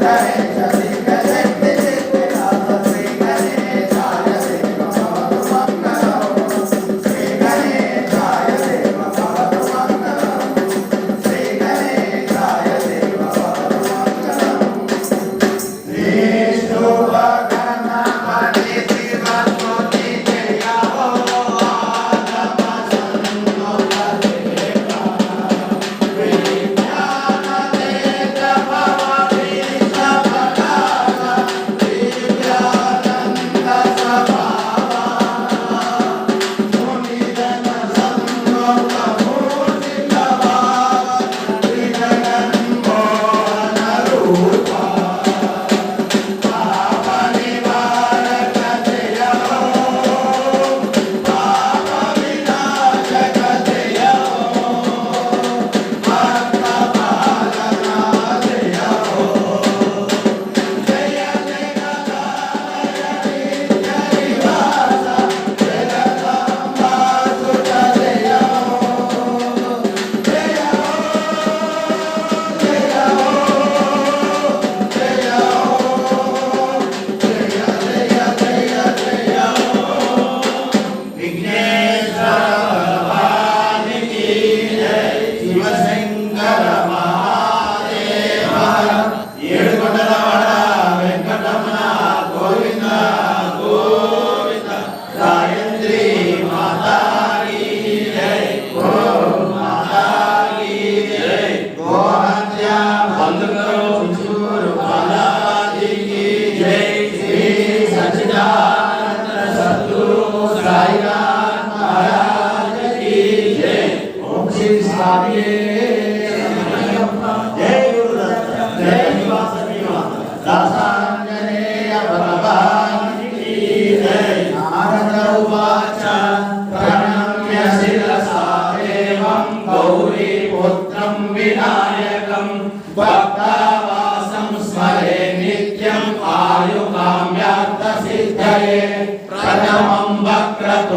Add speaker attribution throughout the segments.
Speaker 1: Amém. نرى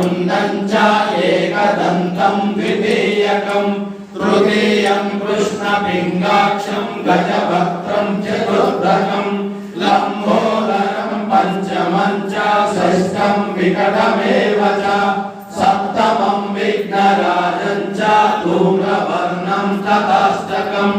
Speaker 1: वक्रतुण्डम् च एकदन्तम् द्वितीयकम् तृतीयम् कृष्णपिङ्गाक्षम् गजवक्त्रम् चतुर्दकम् लम्बोदरम् पञ्चमम् च षष्ठम् विकटमेव च सप्तमम् विघ्नराजम् च धूम्रवर्णम् तथाष्टकम्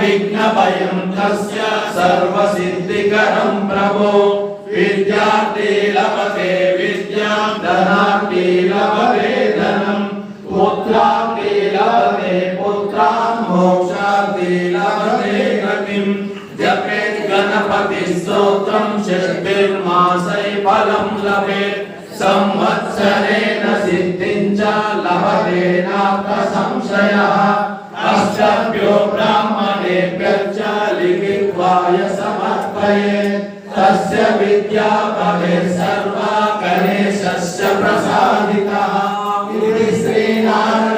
Speaker 1: न च विघ्नभयम् तस्य सर्वसिद्धिकरम् प्रभो विद्यार्थी लभते विद्याम् धनार्थी लभते धनम् पुत्रार्थी लभते पुत्रान् मोक्षार्थी लभते गतिम् जपेत् गणपति स्तोत्रम् षष्टिर्मासै फलम् लभेत् संवत्सरेण सिद्धिम् च लभते नात्र संशयः अष्टभ्यो ब्राह्मणेभ्यश्च समर्पये। तस्य विद्या भवेत् सर्वा गणेशस्य प्रसादितः। इति श्रीनारायणपुराणे